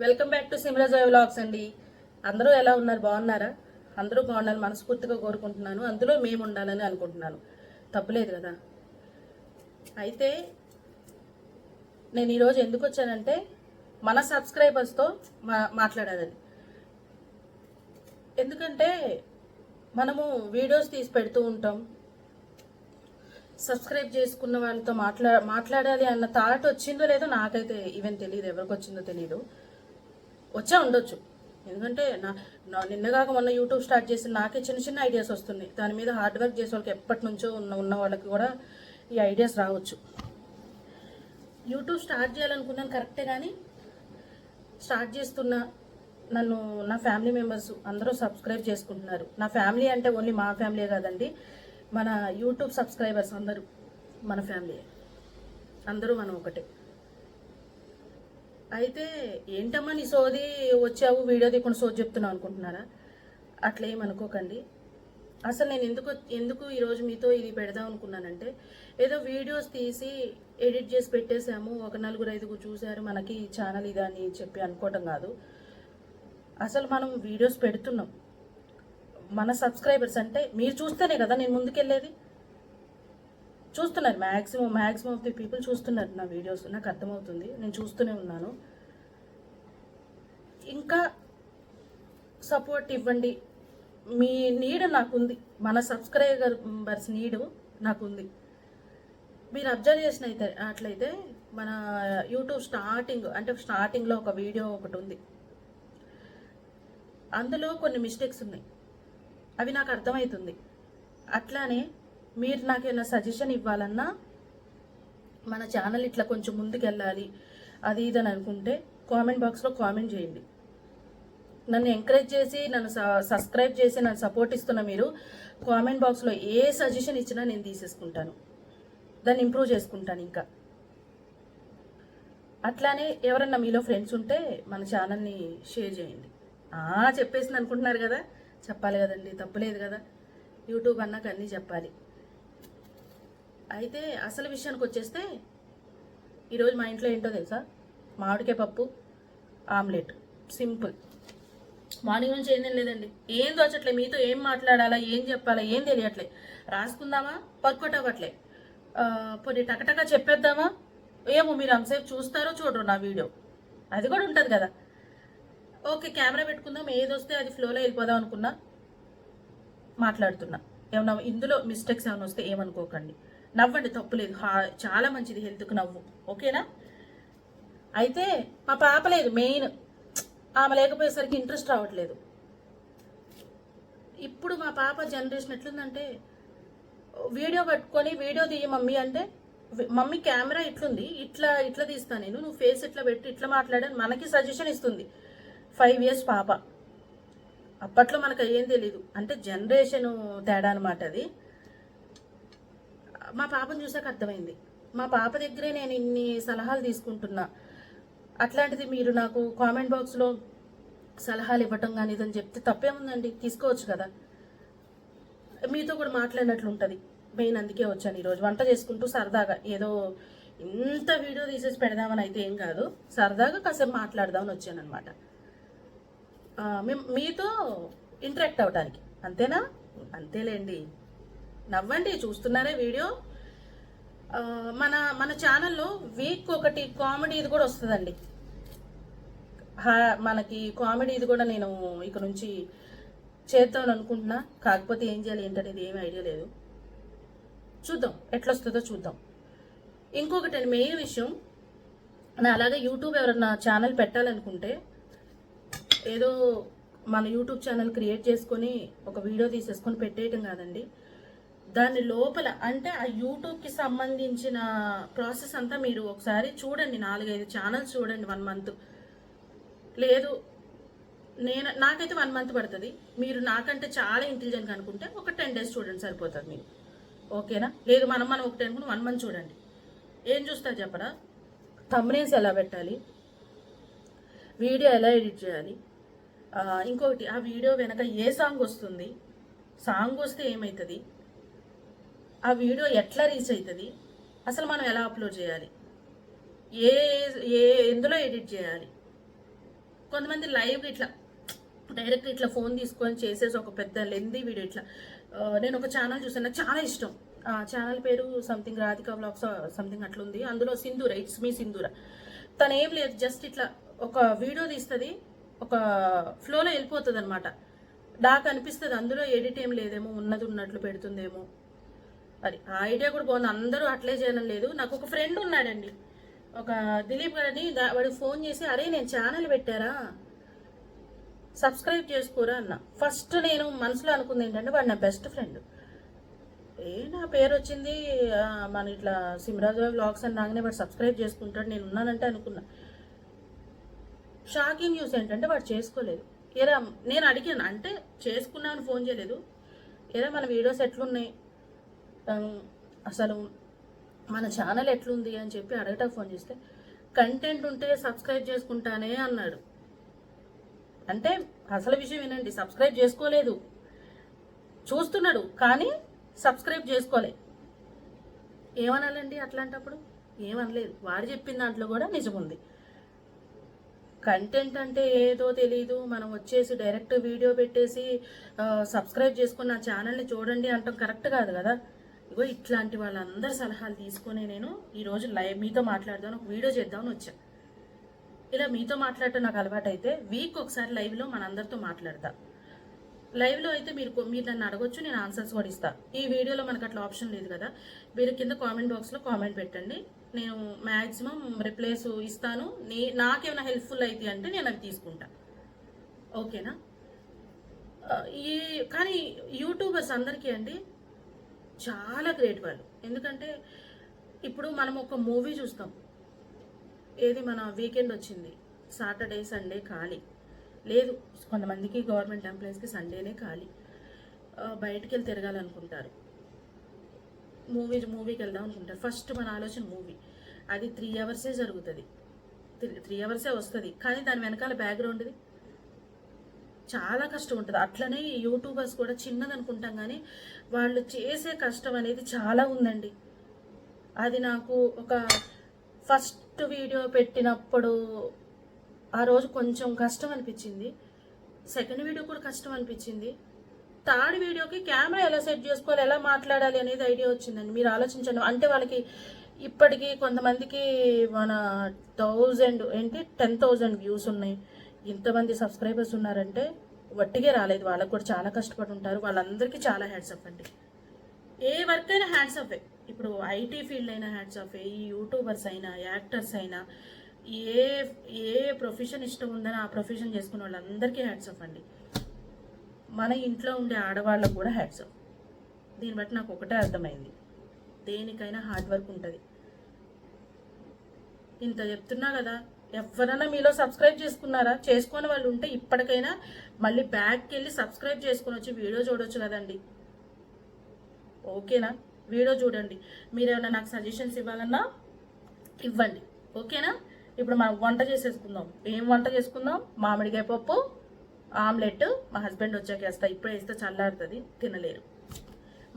Welcome back to సిమ్రాజాయ్ vlogs అండి. అందరూ ఎలా ఉన్నారు? బాగున్నారా? అందరూ బాగుండాలని మనస్ఫూర్తిగా కోరుకుంటున్నాను. అందులో మేము ఉండాలని అనుకుంటున్నాను. తప్పులేదు కదా? అయితే నేను ఈరోజు ఎందుకు వచ్చానంటే మన సబ్స్క్రైబర్స్తో మా మాట్లాడాలని ఎందుకంటే మనము వీడియోస్ తీసి పెడుతూ ఉంటాం. సబ్స్క్రైబ్ చేసుకున్న వాళ్ళతో మాట్లా మాట్లాడాలి అన్న థాట్ వచ్చిందో లేదో నాకైతే ఈవెన్ తెలియదు. ఎవరికి వచ్చిందో తెలియదు. వచ్చే ఉండొచ్చు. ఎందుకంటే నా నా నిన్నగాక మొన్న యూట్యూబ్ స్టార్ట్ చేసి నాకే చిన్న చిన్న ఐడియాస్ వస్తున్నాయి. దాని మీద హార్డ్ వర్క్ చేసే వాళ్ళకి ఎప్పటి నుంచో ఉన్న ఉన్న వాళ్ళకి కూడా ఈ ఐడియాస్ రావచ్చు. యూట్యూబ్ స్టార్ట్ చేయాలనుకున్నాను కరెక్టే కానీ స్టార్ట్ చేస్తున్న నన్ను నా ఫ్యామిలీ మెంబర్స్ అందరూ సబ్స్క్రైబ్ చేసుకుంటున్నారు. నా ఫ్యామిలీ అంటే ఓన్లీ మా ఫ్యామిలీ కాదండి మన యూట్యూబ్ సబ్స్క్రైబర్స్ అందరూ మన ఫ్యామిలీ అందరూ మనం ఒకటే. అయితే ఏంటమ్మా నీ సోది వచ్చావు వీడియో తీయకుండా సోది చెప్తున్నావు అనుకుంటున్నారా? అట్లా ఏమనుకోకండి అనుకోకండి. అసలు నేను ఎందుకు ఎందుకు ఈరోజు మీతో ఇది పెడదాం అనుకున్నానంటే ఏదో వీడియోస్ తీసి ఎడిట్ చేసి పెట్టేశాము ఒక నలుగురు ఐదుగురు చూశారు మనకి ఛానల్ ఇదా అని చెప్పి అనుకోవటం కాదు. అసలు మనం వీడియోస్ పెడుతున్నాం. మన సబ్స్క్రైబర్స్ అంటే మీరు చూస్తేనే కదా నేను ముందుకెళ్ళేది. చూస్తున్నారు. Maximum maximum of the people చూస్తున్నారు నా వీడియోస్ నాకు అర్థమవుతుంది. నేను చూస్తూనే ఉన్నాను. ఇంకా సపోర్ట్ ఇవ్వండి. మీ నీడ్ నాకుంది. మన సబ్స్క్రైబర్స్ నీడు నాకుంది. మీరు అబ్జర్వ్ చేసిన అయితే అట్లయితే మన యూట్యూబ్ స్టార్టింగ్ అంటే స్టార్టింగ్లో ఒక వీడియో ఒకటి ఉంది. అందులో కొన్ని మిస్టేక్స్ ఉన్నాయి. అవి నాకు అర్థమవుతుంది. అట్లానే మీరు నాకు ఏమైనా సజెషన్ ఇవ్వాలన్నా మన ఛానల్ ఇట్లా కొంచెం ముందుకెళ్ళాలి అది ఇది అని అనుకుంటే కామెంట్ బాక్స్లో కామెంట్ చేయండి. నన్ను ఎంకరేజ్ చేసి నన్ను సబ్స్క్రైబ్ చేసి నన్ను సపోర్ట్ ఇస్తున్న మీరు కామెంట్ బాక్స్లో ఏ సజెషన్ ఇచ్చినా నేను తీసేసుకుంటాను. దాన్ని ఇంప్రూవ్ చేసుకుంటాను ఇంకా. అట్లానే ఎవరన్నా మీలో ఫ్రెండ్స్ ఉంటే మన ఛానల్ని షేర్ చేయండి. చెప్పేసింది అనుకుంటున్నారు కదా? చెప్పాలి కదండి తప్పులేదు కదా? యూట్యూబ్ అన్నాక అన్నీ చెప్పాలి. అయితే అసలు విషయానికి వచ్చేస్తే ఈరోజు మా ఇంట్లో ఏంటో తెలుసా? మామిడికాయ పప్పు ఆమ్లెట్. సింపుల్. మార్నింగ్ నుంచి ఏం లేదండి ఏం తోచట్లే మీతో ఏం మాట్లాడాలా ఏం చెప్పాలా ఏం తెలియట్లే. రాసుకుందామా? వర్కౌట్ అవ్వట్లే పోనీ టకటక చెప్పేద్దామా? ఏమో మీరు అంతసేపు చూస్తారో చూడరు నా వీడియో. అది కూడా ఉంటుంది కదా. ఓకే కెమెరా పెట్టుకుందాం. ఏది వస్తే అది ఫ్లోలో వెళ్ళిపోదాం అనుకున్నా మాట్లాడుతున్నా. ఏమన్నా ఇందులో మిస్టేక్స్ ఏమైనా వస్తే ఏమనుకోకండి. నవ్వండి తప్పులేదు. హా చాలా మంచిది హెల్త్కి నవ్వు. ఓకేనా? అయితే మా పాప లేదు మెయిన్. ఆమె లేకపోయేసరికి ఇంట్రెస్ట్ రావట్లేదు. ఇప్పుడు మా పాప జనరేషన్ ఎట్లుందంటే వీడియో పట్టుకొని వీడియో తీయ మమ్మీ అంటే మమ్మీ కెమెరా ఇట్లుంది ఇట్లా ఇట్లా తీస్తా నేను నువ్వు ఫేస్ ఇట్లా పెట్టి ఇట్లా మాట్లాడని మనకి సజెషన్ ఇస్తుంది. ఫైవ్ ఇయర్స్ పాప. అప్పట్లో మనకు ఏం తెలీదు. అంటే జనరేషన్ తేడా అనమాట అది. మా పాపను చూసాక అర్థమైంది. మా పాప దగ్గరే నేను ఇన్ని సలహాలు తీసుకుంటున్నా. అట్లాంటిది మీరు నాకు కామెంట్ బాక్స్లో సలహాలు ఇవ్వటం కానీ ఇదని చెప్తే తప్పేముందండి? తీసుకోవచ్చు కదా. మీతో కూడా మాట్లాడినట్లు ఉంటుంది. మెయిన్ అందుకే వచ్చాను ఈరోజు. వంట చేసుకుంటూ సరదాగా ఏదో ఇంత వీడియో తీసేసి పెడదామని అయితే ఏం కాదు. సరదాగా కాసేపు మాట్లాడదామని వచ్చాను అనమాట మీతో ఇంటరాక్ట్ అవ్వడానికి అంతేనా? అంతేలేండి. నవ్వండి చూస్తున్నారే వీడియో. మన మన ఛానల్లో వీక్ ఒకటి కామెడీ ఇది కూడా వస్తుందండి. మనకి కామెడీ ఇది కూడా నేను ఇక నుంచి చేద్దామని అనుకుంటున్నా. కాకపోతే ఏం చేయాలి ఏంటనేది ఏమీ ఐడియా లేదు. చూద్దాం ఎట్లా వస్తుందో చూద్దాం. ఇంకొకటి అండి మెయిన్ విషయం. నా అలాగే యూట్యూబ్ ఎవరన్నా ఛానల్ పెట్టాలనుకుంటే ఏదో మన యూట్యూబ్ ఛానల్ క్రియేట్ చేసుకొని ఒక వీడియో తీసేసుకొని పెట్టేయటం కాదండి. దాని లోపల అంటే ఆ యూట్యూబ్కి సంబంధించిన ప్రాసెస్ అంతా మీరు ఒకసారి చూడండి నాలుగైదు ఛానల్స్ చూడండి వన్ మంత్. లేదు నేను నాకైతే వన్ మంత్ పడుతుంది. మీరు నాకంటే చాలా ఇంటెలిజెంట్ అనుకుంటే ఒక టెన్ డేస్ చూడండి సరిపోతుంది మీకు. ఓకేనా? లేదు మనం మనం ఒకటి అనుకుని వన్ మంత్ చూడండి. ఏం చూస్తారు చెప్పరా? thumbnails ఎలా పెట్టాలి? వీడియో ఎలా ఎడిట్ చేయాలి? ఇంకొకటి ఆ వీడియో వెనక ఏ సాంగ్ వస్తుంది? సాంగ్ వస్తే ఏమవుతుంది ఆ వీడియో ఎట్లా రీచ్ అవుతుంది అసలు మనం ఎలా అప్లోడ్ చేయాలి? ఏ ఏ ఎందులో ఎడిట్ చేయాలి? కొంతమంది లైవ్ ఇట్లా డైరెక్ట్ ఇట్లా ఫోన్ తీసుకొని చేసేసి ఒక పెద్ద లెందీ వీడియో ఇట్లా నేను ఒక ఛానల్ చూసాను నాకు చాలా ఇష్టం. ఆ ఛానల్ పేరు సంథింగ్ రాధిక బ్లాగ్స్ సంథింగ్ అట్లుంది. అందులో సింధూర ఇట్స్ మీ సింధూర. తను ఏం లేదు జస్ట్ ఇట్లా ఒక వీడియో తీస్తుంది ఒక ఫ్లోలో వెళ్ళిపోతుంది అనమాట డాక్ అనిపిస్తుంది అందులో ఎడిట్ ఏం లేదేమో ఉన్నది ఉన్నట్లు పెడుతుందేమో. అది. ఆ ఐడియా కూడా బాగుంది. అందరూ అట్లే చేయడం లేదు. నాకు ఒక ఫ్రెండ్ ఉన్నాడండి. ఒక దిలీప్ గారిని వాడు వాడికి ఫోన్ చేసి అరే నేను ఛానల్ పెట్టారా? సబ్స్క్రైబ్ చేసుకోరా? అన్న. ఫస్ట్ నేను మనసులో అనుకుంది ఏంటంటే వాడు నా బెస్ట్ ఫ్రెండ్. ఏ నా పేరు వచ్చింది? మన ఇట్లా సిమరాజ్ బ్లాగ్స్ అని రాగానే వాడు సబ్స్క్రైబ్ చేసుకుంటాడు. నేను ఉన్నానంటే అనుకున్నా. షాకింగ్ న్యూస్ ఏంటంటే వాడు చేసుకోలేదు. ఏరా నేను అడిగాను. అంటే చేసుకున్నాను ఫోన్ చేయలేదు. ఏరా మన వీడియోస్ ఎట్లున్నాయి? అసలు మన ఛానల్ ఎట్లుంది అని చెప్పి అడగటం ఫోన్ చేస్తే కంటెంట్ ఉంటే సబ్స్క్రైబ్ చేసుకుంటానే అన్నాడు. అంటే అసలు విషయం వినండి సబ్స్క్రైబ్ చేసుకోలేదు. చూస్తున్నాడు కానీ సబ్స్క్రైబ్ చేసుకోలే. ఏమనాలండి అట్లాంటప్పుడు? ఏమనలేదు. వాడు చెప్పిన దాంట్లో కూడా నిజం ఉంది కంటెంట్ అంటే ఏదో తెలియదు మనం వచ్చేసి డైరెక్ట్ వీడియో పెట్టేసి సబ్స్క్రైబ్ చేసుకున్న ఛానల్ని చూడండి అంటాం. కరెక్ట్ కాదు కదా? ఇగో ఇట్లాంటి వాళ్ళందరి సలహాలు తీసుకొని నేను ఈరోజు లైవ్ మీతో మాట్లాడదాం ఒక వీడియో చేద్దామని వచ్చా. ఇలా మీతో మాట్లాడటం నాకు అలవాటు అయితే వీక్ ఒకసారి లైవ్లో మనందరితో మాట్లాడతా. లైవ్లో అయితే మీరు మీరు నన్ను అడగొచ్చు నేను ఆన్సర్స్ కూడా ఇస్తాను ఈ వీడియోలో మనకు అట్లా ఆప్షన్ లేదు కదా. మీరు కింద కామెంట్ బాక్స్లో కామెంట్ పెట్టండి. నేను మ్యాక్సిమం రిప్లైస్ ఇస్తాను. నే నాకేమైనా హెల్ప్ఫుల్ అయితే అంటే నేను అవి తీసుకుంటా. ఓకేనా? ఈ కానీ యూట్యూబర్స్ అందరికీ అండి చాలా గ్రేట్ వాళ్ళు. ఎందుకంటే ఇప్పుడు మనం ఒక మూవీ చూస్తాం. ఏది మన వీకెండ్ వచ్చింది. సాటర్డే సండే ఖాళీ. లేదు కొంతమందికి గవర్నమెంట్ ఎంప్లాయీస్కి సండేనే ఖాళీ. బయటికి వెళ్ళి తిరగాలనుకుంటారు. మూవీ మూవీకి వెళ్దాం అనుకుంటారు. ఫస్ట్ మన ఆలోచన మూవీ. అది త్రీ అవర్సే జరుగుతుంది. త్రీ అవర్సే వస్తుంది. కానీ దాని వెనకాల బ్యాక్గ్రౌండ్ది చాలా కష్టం ఉంటుంది అట్లనే ఈ యూట్యూబర్స్ కూడా చిన్నది అనుకుంటాం కానీ వాళ్ళు చేసే కష్టం అనేది చాలా ఉందండి. అది నాకు ఒక ఫస్ట్ వీడియో పెట్టినప్పుడు ఆ రోజు కొంచెం కష్టం అనిపించింది సెకండ్ వీడియో కూడా కష్టం అనిపించింది థర్డ్ వీడియోకి కెమెరా ఎలా సెట్ చేసుకోవాలి ఎలా మాట్లాడాలి అనేది ఐడియా వచ్చిందండి. మీరు ఆలోచించండి. అంటే వాళ్ళకి ఇప్పటికీ కొంతమందికి మన థౌజండ్ ఏంటి టెన్ థౌజండ్ వ్యూస్ ఉన్నాయి. ఇంతమంది సబ్స్క్రైబర్స్ ఉన్నారంటే వట్టిగే రాలేదు. వాళ్ళకు కూడా చాలా కష్టపడి ఉంటారు. వాళ్ళందరికీ చాలా హ్యాండ్స్ అప్ అండి. ఏ వర్క్ అయినా హ్యాండ్స్ ఆఫే ఇప్పుడు ఐటీ ఫీల్డ్ అయినా హ్యాండ్స్ ఆఫే ఈ యూట్యూబర్స్ అయినా యాక్టర్స్ అయినా ఏ ఏ ప్రొఫెషన్ ఇష్టం ఉందని ఆ ప్రొఫెషన్ చేసుకున్న వాళ్ళందరికీ హ్యాండ్స్ అఫ్ అండి. మన ఇంట్లో ఉండే ఆడవాళ్ళకు కూడా హ్యాండ్స్ అఫ్ దీన్ని బట్టి నాకు ఒకటే అర్థమైంది. దేనికైనా హార్డ్ వర్క్ ఉంటుంది. ఇంత చెప్తున్నా కదా ఎవరైనా మీలో సబ్స్క్రైబ్ చేసుకున్నారా? చేసుకునే వాళ్ళు ఉంటే ఇప్పటికైనా మళ్ళీ బ్యాక్కి వెళ్ళి సబ్స్క్రైబ్ చేసుకుని వచ్చి వీడియో చూడొచ్చు కదండి. ఓకేనా? వీడియో చూడండి. మీరేమైనా నాకు సజెషన్స్ ఇవ్వాలన్నా ఇవ్వండి. ఓకేనా? ఇప్పుడు మనం వంట చేసేసుకుందాం. ఏం వంట చేసుకుందాం? మామిడికాయ పప్పు ఆమ్లెట్. మా హస్బెండ్ వచ్చాక వేస్తా. ఇప్పుడు వేస్తే చల్లారుతుంది తినలేరు.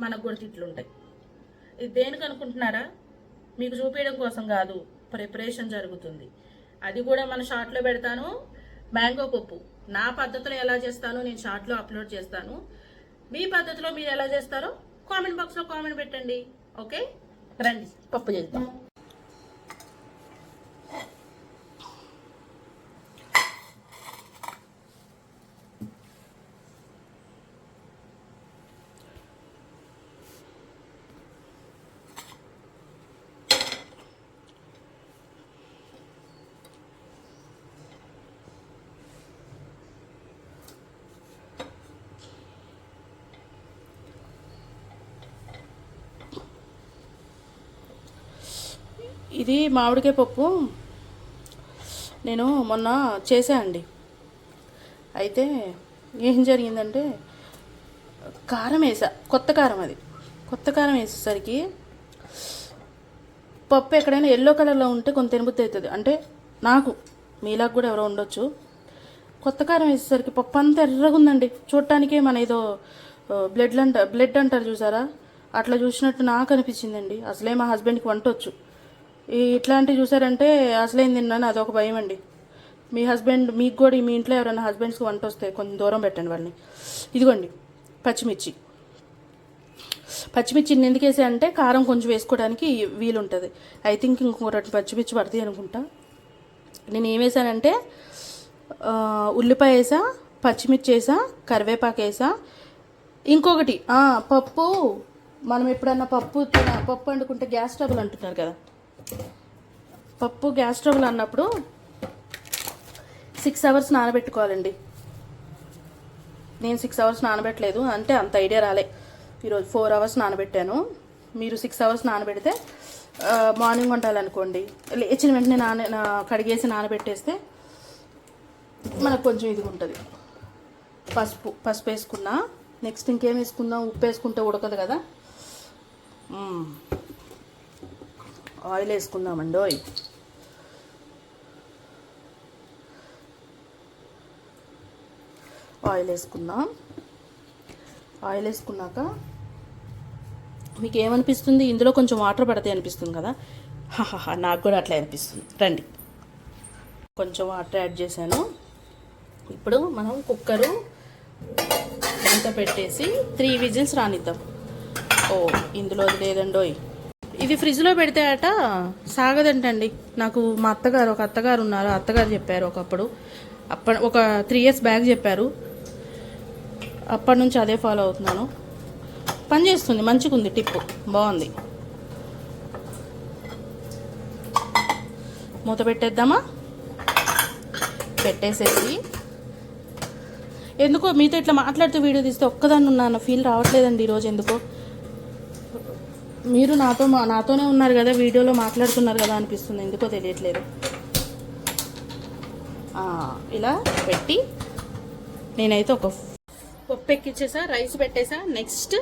మనకు కూడా తిట్లుంటాయి ఇది దేనికి అనుకుంటున్నారా? మీకు చూపించడం కోసం కాదు. ప్రిపరేషన్ జరుగుతుంది. అది కూడా మన షార్ట్లో పెడతాను. మ్యాంగో పప్పు. నా పద్ధతిలో ఎలా చేస్తానో నేను షార్ట్లో అప్లోడ్ చేస్తాను. మీ పద్ధతిలో మీరు ఎలా చేస్తారో కామెంట్ బాక్స్లో కామెంట్ పెట్టండి. ఓకే రండి. పప్పు చేద్దాం. ఇది మామిడికాయ పప్పు. నేను మొన్న చేసా అండి. అయితే ఏం జరిగిందంటే కారం వేసా కొత్త కారం అది. కొత్త కారం వేసేసరికి పప్పు ఎక్కడైనా ఎల్లో కలర్లో ఉంటే కొంత తినబుద్ధి అవుతుంది. అంటే నాకు మీలాగా కూడా ఎవరో ఉండొచ్చు. కొత్త కారం వేసేసరికి పప్పు అంతా ఎర్రగుందండి చూడటానికే మన ఏదో బ్లడ్ అంట బ్లడ్ అంటారు చూసారా? అట్లా చూసినట్టు నాకు అనిపించిందండి. అసలే మా హస్బెండ్కి వంట వచ్చు ఇట్లాంటివి చూసారంటే అసలేం తిన్నాను అదొక భయం అండి మీ హస్బెండ్ మీకు కూడా మీ ఇంట్లో ఎవరైనా హస్బెండ్స్కి వంట వస్తే కొంచెం దూరం పెట్టండి వాళ్ళని. ఇదిగోండి పచ్చిమిర్చి. పచ్చిమిర్చి ఎందుకు వేసా అంటే కారం కొంచెం వేసుకోవడానికి వీలుంటుంది. ఐ థింక్ ఇంకో రెండు పచ్చిమిర్చి పడతాయి అనుకుంటా. నేను ఏం వేసానంటే ఉల్లిపాయ వేసా పచ్చిమిర్చి వేసా కరివేపాకు వేసా. ఇంకొకటి పప్పు. మనం ఎప్పుడన్నా పప్పు తిన పప్పు వండుకుంటే గ్యాస్ ట్రబుల్ అంటున్నారు కదా. పప్పు గ్యాస్ ట్రబుల్ అన్నప్పుడు సిక్స్ అవర్స్ నానబెట్టుకోవాలండి. నేను సిక్స్ అవర్స్ నానబెట్టలేదు అంటే అంత ఐడియా రాలే. ఈరోజు ఫోర్ అవర్స్ నానబెట్టాను. మీరు సిక్స్ అవర్స్ నానబెడితే మార్నింగ్ వండాలనుకోండి. లేచిన వెంటనే నాన నా- కడిగేసి నానబెట్టేస్తే మనకు కొంచెం ఇది ఉంటుంది. పసుపు పసుపు వేసుకున్నా నెక్స్ట్ ఇంకేం వేసుకుందాం? ఉప్పు వేసుకుంటే ఉడకదు కదా. ఆయిల్ వేసుకుందామండి ఓయ్. ఆయిల్ వేసుకుందాం. ఆయిల్ వేసుకున్నాక మీకు ఏమనిపిస్తుంది ఇందులో కొంచెం వాటర్ పడతాయి అనిపిస్తుంది కదా? హాహాహా నాకు కూడా అట్లా అనిపిస్తుంది. రండి. కొంచెం వాటర్ యాడ్ చేశాను. ఇప్పుడు మనం కుక్కరు ఎంత పెట్టేసి త్రీ విజిల్స్ రానిద్దాం. ఓ ఇందులో లేదండోయ్ ఇది ఫ్రిడ్జ్లో పెడితే అట సాగదంటండి. నాకు మా అత్తగారు ఒక అత్తగారు ఉన్నారు. అత్తగారు చెప్పారు ఒకప్పుడు. అప్ప ఒక త్రీ ఇయర్స్ బ్యాక్ చెప్పారు. అప్పటి నుంచి అదే ఫాలో అవుతున్నాను. పని చేస్తుంది. మంచిగా ఉంది టిప్ బాగుంది. మూత పెట్టేద్దామా? పెట్టేసేసి. ఎందుకో మీతో ఇట్లా మాట్లాడుతూ వీడియో తీస్తే ఒక్కదాన్ని ఉన్నా ఫీల్ రావట్లేదండి ఈరోజు ఎందుకో. మీరు నాతో మా- నాతోనే ఉన్నారు కదా వీడియోలో మాట్లాడుతున్నారు కదా అనిపిస్తుంది. ఎందుకో తెలియట్లేదు. ఇలా పెట్టి నేనైతే ఒక పప్పు ఎక్కిచ్చేసా రైస్ పెట్టేసా. నెక్స్ట్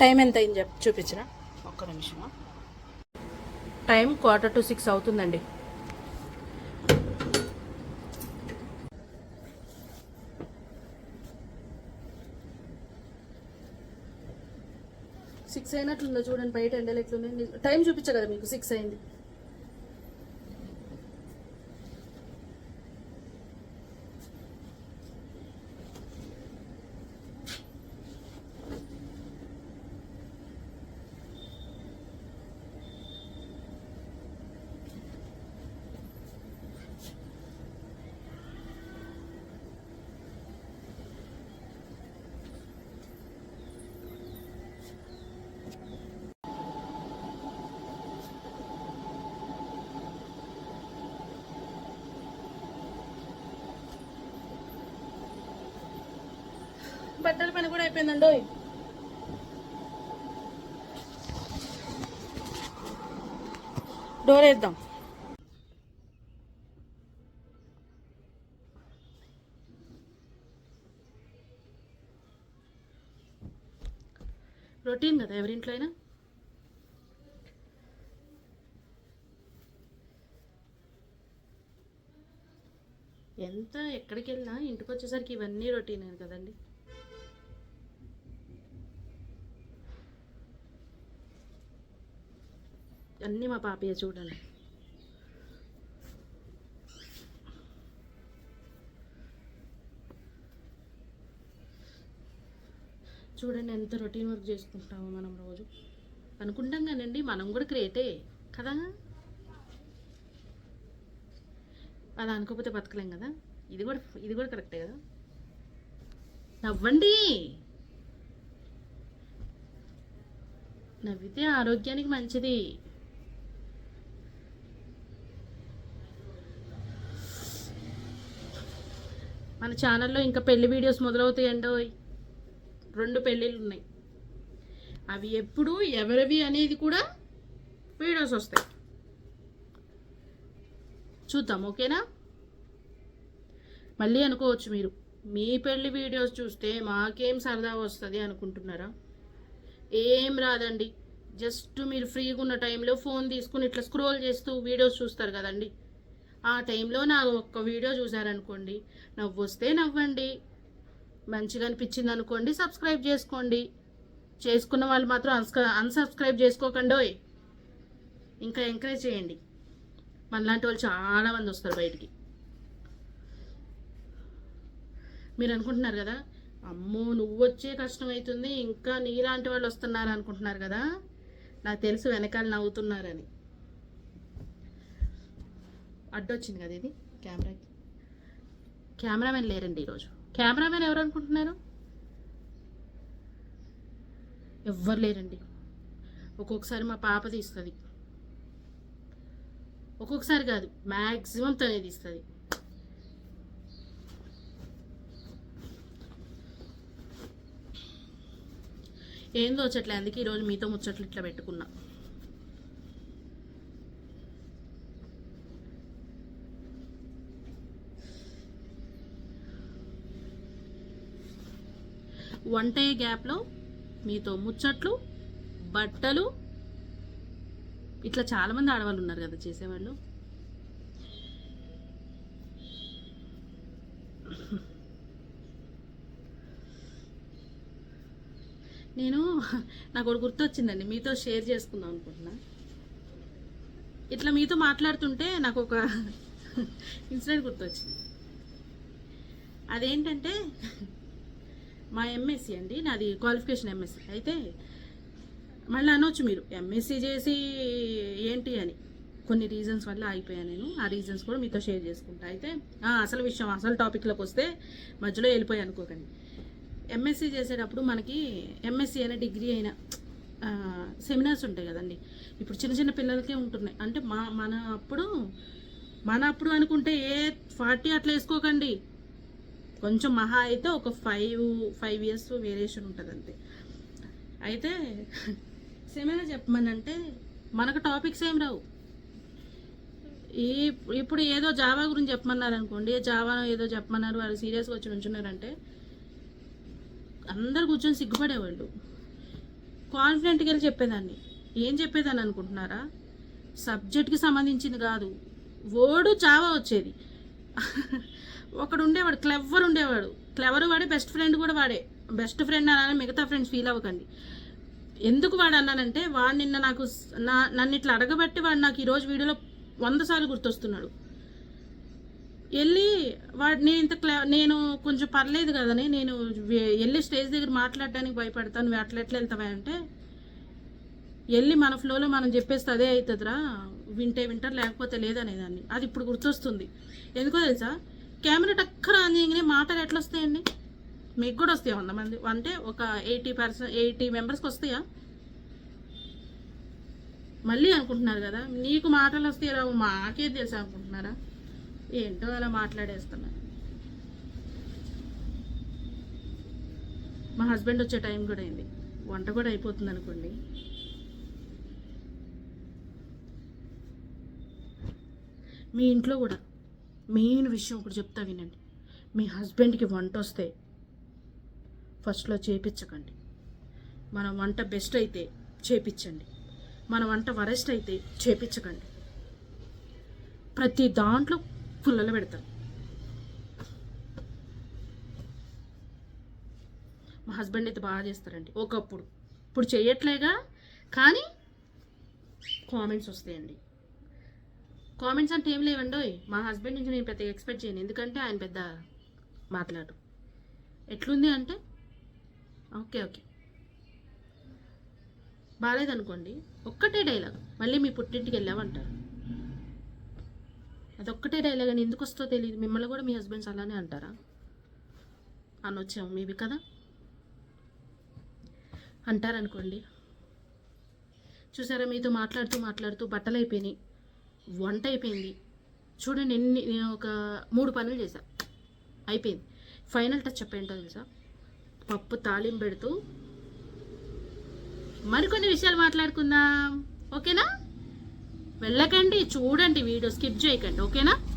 టైం ఎంత అయింది చెప్ చూపించిన ఒక్క నిమిషమా? టైం క్వార్టర్ టు సిక్స్ అవుతుందండి. సిక్స్ అయినట్లుందో చూడండి బయట ఎండలు ఎట్లున్నాయి. టైం చూపించా కదా మీకు సిక్స్ అయింది బట్టల పని కూడా అయిపోయిందండి. డోర్ వేద్దాం రొటీన్ కదా ఎవరింట్లో అయినా? ఎంత ఎక్కడికి వెళ్ళినా ఇంటికి వచ్చేసరికి ఇవన్నీ రొటీన్ కదండి. అన్నీ మా పాపయ్య చూడండి చూడండి ఎంత రొటీన్ వర్క్ చేసుకుంటామో మనం రోజు. అనుకుంటాం కానండి మనం కూడా క్రియేటే కదా? అలా అనుకోకపోతే బతకలేం కదా? ఇది కూడా ఇది కూడా కరెక్టే కదా? నవ్వండి! నవ్వితే ఆరోగ్యానికి మంచిది. మన ఛానల్లో ఇంకా పెళ్ళి వీడియోస్ మొదలవుతాయండో రెండు పెళ్ళిళ్ళు ఉన్నాయి. అవి ఎప్పుడు ఎవరివి అనేది కూడా వీడియోస్ వస్తాయి. చూద్దాం ఓకేనా? మళ్ళీ అనుకోవచ్చు మీరు మీ పెళ్ళి వీడియోస్ చూస్తే మాకేం సరదా వస్తుంది అనుకుంటున్నారా? ఏం రాదండి. జస్ట్ మీరు ఫ్రీగా ఉన్న టైంలో ఫోన్ తీసుకుని ఇట్లా స్క్రోల్ చేస్తూ వీడియోస్ చూస్తారు కదండి. ఆ టైంలో నా ఒక్క వీడియో చూశారనుకోండి నవ్వు వస్తే నవ్వండి మంచిగా అనిపించింది అనుకోండి సబ్స్క్రైబ్ చేసుకోండి. చేసుకున్న వాళ్ళు మాత్రం అన్స్క అన్సబ్స్క్రైబ్ చేసుకోకండి ఓయ్. ఇంకా ఎంకరేజ్ చేయండి. మనలాంటి వాళ్ళు చాలా మంది వస్తారు బయటికి. మీరు అనుకుంటున్నారు కదా అమ్మో నువ్వు వచ్చే కష్టం అవుతుంది ఇంకా నీలాంటి వాళ్ళు వస్తున్నారు అనుకుంటున్నారు కదా నాకు తెలుసు వెనకాల నవ్వుతున్నారని. అడ్డొచ్చింది కదా ఇది కెమెరాకి. కెమెరామెన్ లేరండి ఈరోజు. కెమెరామెన్ ఎవరు అనుకుంటున్నారు? ఎవ్వరు లేరండి. ఒక్కొక్కసారి మా పాప తీస్తుంది. ఒక్కొక్కసారి కాదు మ్యాక్సిమం తనే తీస్తుంది. ఏం దోచట్లే అందుకే ఈరోజు మీతో ముచ్చట్లు ఇట్లా పెట్టుకున్నా. వంట గ్యాప్లో మీతో ముచ్చట్లు బట్టలు ఇట్లా చాలామంది ఆడవాళ్ళు ఉన్నారు కదా చేసేవాళ్ళు. నేను నాకు ఒకటి గుర్తొచ్చిందండి మీతో షేర్ చేసుకుందాం అనుకుంటున్నా. ఇట్లా మీతో మాట్లాడుతుంటే నాకు ఒక ఇన్సిడెంట్ గుర్తొచ్చింది. అదేంటంటే మా ఎంఎస్సి అండి నాది క్వాలిఫికేషన్ ఎంఎస్సి అయితే మళ్ళీ అనొచ్చు మీరు ఎంఎస్సి చేసి ఏంటి అని. కొన్ని రీజన్స్ వల్ల ఆగిపోయాను నేను ఆ రీజన్స్ కూడా మీతో షేర్ చేసుకుంటా. అయితే అసలు విషయం అసలు టాపిక్లోకి వస్తే మధ్యలో వెళ్ళిపోయి అనుకోకండి. ఎంఎస్సి చేసేటప్పుడు మనకి ఎంఎస్సి అయినా డిగ్రీ అయినా సెమినార్స్ ఉంటాయి కదండి. ఇప్పుడు చిన్న చిన్న పిల్లలకే ఉంటున్నాయి. అంటే మా మన అప్పుడు మన అప్పుడు అనుకుంటే ఏ ఫార్టీ అట్లా వేసుకోకండి. కొంచెం మహా అయితే ఒక ఫైవ్ ఫైవ్ ఇయర్స్ వేరియేషన్ ఉంటుంది అంతే అయితే సెమినార్ చెప్పమనంటే మనకు టాపిక్స్ ఏం రావు. ఈ ఇప్పుడు ఏదో జావా గురించి చెప్పమన్నారు అనుకోండి జావా ఏదో చెప్పమన్నారు వాళ్ళు సీరియస్గా వచ్చి ఉంచున్నారంటే అందరు కూర్చొని సిగ్గుపడేవాళ్ళు. కాన్ఫిడెంట్గా వెళ్ళి చెప్పేదాన్ని. ఏం చెప్పేదాన్ని అనుకుంటున్నారా? సబ్జెక్ట్కి సంబంధించింది కాదు. వర్డ్ జావా వచ్చేది. ఒకడు ఉండేవాడు క్లెవర్ ఉండేవాడు. క్లెవర్ వాడే బెస్ట్ ఫ్రెండ్ కూడా వాడే. బెస్ట్ ఫ్రెండ్ అని మిగతా ఫ్రెండ్స్ ఫీల్ అవ్వకండి. ఎందుకు వాడు అన్నానంటే వాడు నిన్న నాకు నా నన్ను ఇట్లా అడగబట్టి వాడు నాకు ఈరోజు వీడియోలో వంద సార్లు గుర్తొస్తున్నాడు. వెళ్ళి వాడు నేను ఇంత క్లా నేను కొంచెం పర్లేదు కదని నేను వెళ్ళి స్టేజ్ దగ్గర మాట్లాడడానికి భయపడతాను నువ్వు అట్లా ఎట్లా వెళ్తావా అంటే వెళ్ళి మన ఫ్లోలో మనం చెప్పేస్తే అదే అవుతుందిరా. వింటే వింటారు లేకపోతే లేదనేదాన్ని. అది ఇప్పుడు గుర్తొస్తుంది. ఎందుకో తెలుసా? కెమెరా టక్కర ఆన్ చేయగానే మాటలు ఎట్లా వస్తాయండి మీకు కూడా వస్తాయా వంద మంది? అంటే ఒక ఎయిటీ పర్సెంట్ ఎయిటీ మెంబర్స్కి వస్తాయా? మళ్ళీ అనుకుంటున్నారు కదా? నీకు మాటలు వస్తాయి రావు? మాకే తెలుసా అనుకుంటున్నారా? ఏంటో అలా మాట్లాడేస్తున్నారు. మా హస్బెండ్ వచ్చే టైం కూడా అయింది. వంట కూడా అయిపోతుంది అనుకోండి. మీ ఇంట్లో కూడా మెయిన్ విషయం ఒకటి చెప్తా వినండి. మీ హస్బెండ్కి వంట వస్తే ఫస్ట్లో చేపించకండి. మన వంట బెస్ట్ అయితే చేపించండి. మన వంట వరెస్ట్ అయితే చేపించకండి. ప్రతి దాంట్లో పుల్లలు పెడతారు. మా హస్బెండ్ అయితే బాగా చేస్తారండి. ఒకప్పుడు. ఇప్పుడు చేయట్లేగా కానీ కామెంట్స్ వస్తాయండి. కామెంట్స్ అంటే ఏం లేవండోయ్ మా హస్బెండ్ నుంచి నేను పెద్దగా ఎక్స్పెక్ట్ చేయను. ఎందుకంటే ఆయన పెద్ద మాట్లాడు. ఎట్లుంది అంటే? ఓకే ఓకే బాగాలేదనుకోండి ఒక్కటే డైలాగ్ మళ్ళీ మీ పుట్టింటికి వెళ్ళామంటారు. అదొక్కటే డైలాగ్ అని ఎందుకు వస్తుందో తెలియదు మిమ్మల్ని కూడా మీ హస్బెండ్స్ అలానే అంటారా? అనొచ్చాము మేబీ కదా? అంటారనుకోండి. చూసారా మీతో మాట్లాడుతూ మాట్లాడుతూ బట్టలు అయిపోయినాయి వంట అయిపోయింది చూడండి ఎన్ని నేను ఒక మూడు పనులు చేశా. అయిపోయింది. ఫైనల్ టచ్ అప్ ఏంటో తెలుసా? పప్పు తాలింపు పెడుతూ మరికొన్ని విషయాలు మాట్లాడుకుందాం. ఓకేనా? వెళ్ళకండి చూడండి వీడియో స్కిప్ చేయకండి. ఓకేనా?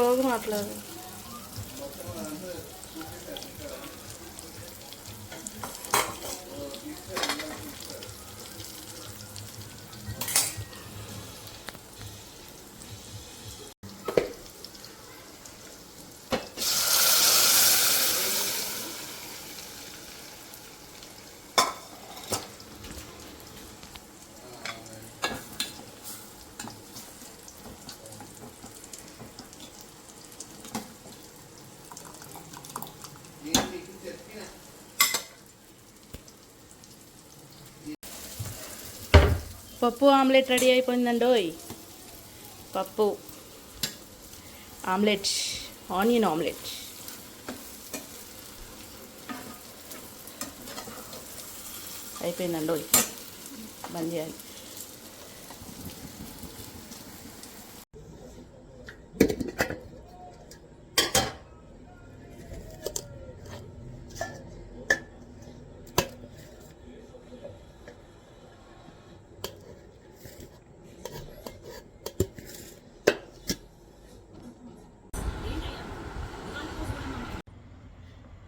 స్లోగా మాట్లాడు పప్పు ఆమ్లెట్ రెడీ అయిపోయిందండి ఓయ్ పప్పు ఆమ్లెట్ ఆనియన్ ఆమ్లెట్. అయిపోయిందండోయ్. బంద్ చేయాలి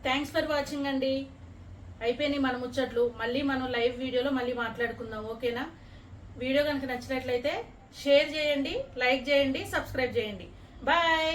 థ్యాంక్స్ ఫర్ వాచింగ్ అండి. అయిపోయినాయి మన ముచ్చట్లు. మళ్ళీ మనం లైవ్ వీడియోలో మళ్ళీ మాట్లాడుకుందాం. ఓకేనా? వీడియో కనుక నచ్చినట్లయితే షేర్ చేయండి లైక్ చేయండి సబ్స్క్రైబ్ చేయండి. బాయ్!